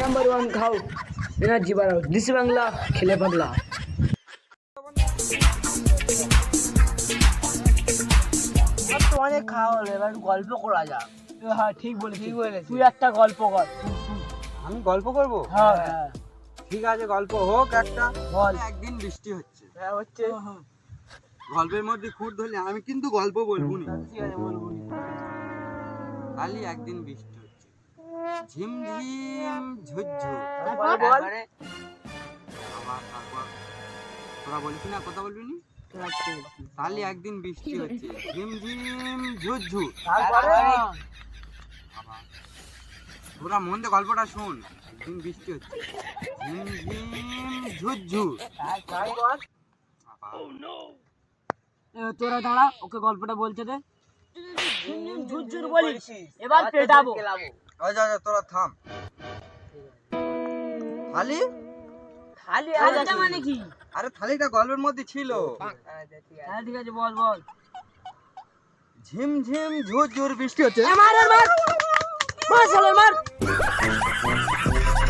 Number one খাও। Energy বাড়াও। দিশি বাংলা খেলে পাগলা। অনেক খাওয়া হলো এবার গল্প করা যাক। হ্যাঁ ঠিক বলে ঠিক বলে তুই একটা গল্প কর। আমি গল্প করব? হ্যাঁ হ্যাঁ। ঠিক আছে গল্প হোক একটা। বল। একদিন বৃষ্টি হচ্ছে। হ্যাঁ হচ্ছে। গল্পের মধ্যে খুঁট ধরলে আমি কিন্তু গল্প বলব না। ঠিক আছে বলব খালি একদিন বৃষ্টি হচ্ছে। ঝিমঝিম ঝুরঝুর তারপরে বল। আবার তারপর তোরা বলবি না কথা বলবি নি? কালি একদিন বৃষ্টি হচ্ছে। ঝিমঝিম ঝুরঝুর তারপরে? আবার তোরা মন দিয়ে গল্পটা শোন। একদিন বৃষ্টি হচ্ছে। ঝিমঝিম ঝুরঝুর তারপর তোরা দাঁড়া ওকে গল্পটা বলছে দে। ঝুরঝুর এবার পেটাবো। ওই যা যা, তোরা থাম। খালি খালি আলাদা মানে কি? আরে থালিটা গল্পের মধ্যে ছিল। হ্যাঁ ঠিক আছে বল বল। ঝিমঝিম ঝুরঝুর বৃষ্টি হচ্ছে। মার মার। মার মার।